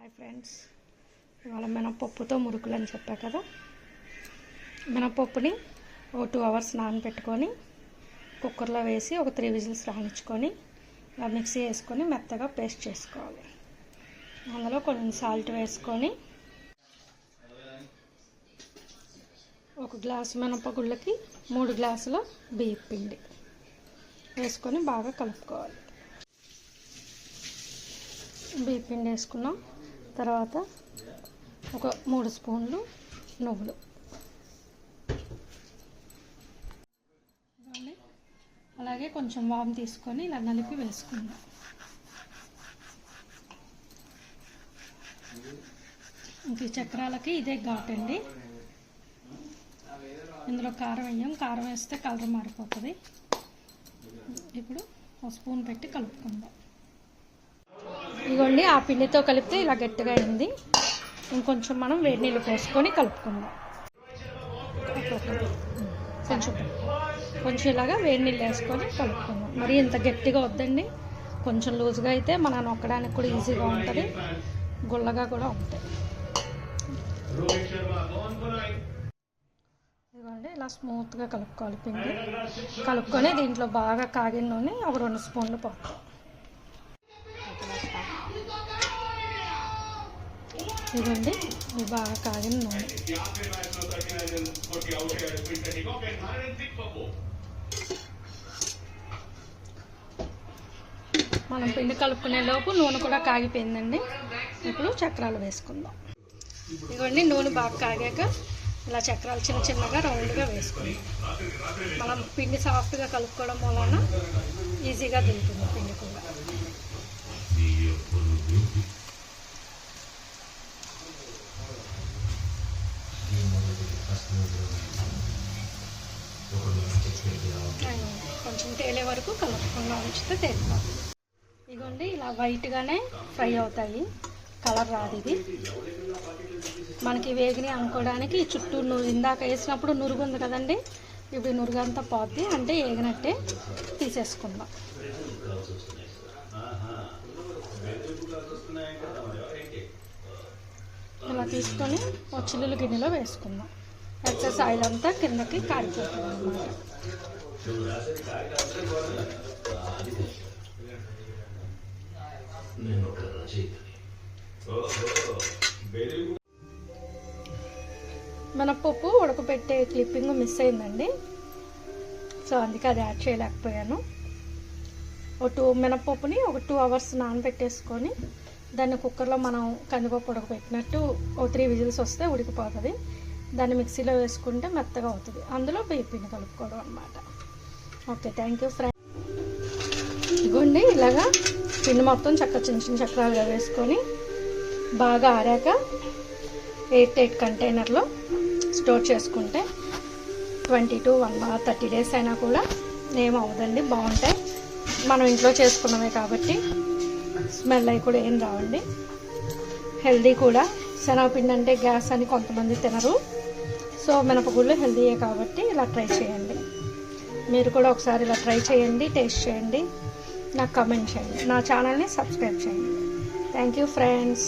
Hi friends ఇవాళ మినపప్పుతో మురుకులు అని చెప్పా కదా? మినపప్పుని ఒక టూ అవర్స్ నానబెట్టుకొని కుక్కర్లో వేసి ఒక త్రీ విజిల్స్ రాణించుకొని మిక్సీ వేసుకొని మెత్తగా పేస్ట్ చేసుకోవాలి. అందులో కొంచెం సాల్ట్ వేసుకొని ఒక గ్లాసు మినపగుళ్ళకి మూడు గ్లాసుల బియ్యం పిండి వేసుకొని బాగా కలుపుకోవాలి. బియ్యం పిండి వేసుకున్నాం. తర్వాత ఒక మూడు స్పూన్లు నువ్వులు. అలాగే కొంచెం వామ్ తీసుకొని ఇలా నలిపి వేసుకుందాం. ఇంక ఈ చక్రాలకి ఇదే ఘాటండి ఇందులో కారం వేయం. కారం వేస్తే కలర్ మారిపోతుంది. ఇప్పుడు ఒక స్పూన్ పెట్టి కలుపుకుందాం. ఇదిగోండి ఆ పిండితో కలిపితే ఇలా గట్టిగా అయింది. ఇంకొంచెం మనం వేడి నీళ్ళు పోసుకొని కలుపుకుందాం. కొంచెం కొంచెం ఇలాగా వేడి నీళ్ళు వేసుకొని కలుపుకుందాం. మరి ఇంత గట్టిగా వద్దండి. కొంచెం లూజ్గా అయితే మనం నొక్కడానికి కూడా ఈజీగా ఉంటుంది. గుల్లగా కూడా ఉంటాయి. ఇదిగోండి ఇలా స్మూత్గా కలుపుకోవాలి పిండి. కలుపుకొని దీంట్లో బాగా కాగిన నూనె ఒక రెండు స్పూన్లు పోతాం ఇదిగోండి ఇది బాగా కాగిన నూనె. మనం పిండి కలుపుకునే లోపు నూనె కూడా కాగిపోయిందండి. ఇప్పుడు చక్రాలు వేసుకుందాం. ఇదిగోండి నూనె బాగా కాగాక ఇలా చక్రాలు చిన్న చిన్నగా రౌండ్గా వేసుకుందాం. మనం పిండి సాఫ్ట్గా కలుపుకోవడం వలన ఈజీగా దిగుతుంది పిండి కూడా. కొంచెం తేలే వరకు కలపకుండా ఉంచితే తేలిపోతుంది ఇదిగోండి ఇలా వైట్గానే ఫ్రై అవుతాయి. కలర్ రాదు ఇది. మనకి వేగిని అనుకోవడానికి చుట్టూ నువ్వు ఇందాక వేసినప్పుడు నురుగు ఉంది కదండి? ఇప్పుడు నురుగంతా పోద్ది. అంటే వేగినట్టే తీసేసుకుందాం. ఇలా తీసుకొని ఒక చిల్లులు గిన్నెలో వేసుకుందాం. ఎక్సెస్ ఆయిల్ అంతా కిందకి కారిపోతుంది. అన్నమాట మినప్పప్పు ఉడకబెట్టే క్లిప్పింగ్ మిస్ అయిందండి. సో అందుకే అది యాడ్ చేయలేకపోయాను. ఒక టూ మినపప్పుని ఒక టూ అవర్స్ నానబెట్టేసుకొని దాన్ని కుక్కర్లో మనం కందిపప్పు ఉడకబెట్టినట్టు ఓ త్రీ విజిల్స్ వస్తే ఉడికిపోతుంది. దాన్ని మిక్సీలో వేసుకుంటే మెత్తగా అవుతుంది. అందులో బియ్య కలుపుకోవడం అనమాట ఓకే థ్యాంక్ యూ ఫ్రెండ్. ఇదిగోండి ఇలాగా పిండి మొత్తం చక్క చిన్న చిన్న చక్రాలుగా వేసుకొని బాగా ఆరాక ఎయిట్ ఎయిట్ కంటైనర్లో స్టోర్ చేసుకుంటే twenty to one thirty days అయినా కూడా ఏమవుదండి అవ్వదండి బాగుంటాయి. మనం ఇంట్లో చేసుకున్నామే కాబట్టి స్మెల్ అవి కూడా ఏం రావండి. హెల్దీ కూడా. శనగపిండి అంటే గ్యాస్ అని కొంతమంది తినరు. సో మినపగుళ్ళు హెల్దీయే కాబట్టి ఇలా ట్రై చేయండి. మీరు కూడా ఒకసారి ఇలా ట్రై చేయండి టేస్ట్ చేయండి. నాకు కమెంట్ చేయండి. నా ఛానల్ని సబ్స్క్రైబ్ చేయండి. Thank you friends.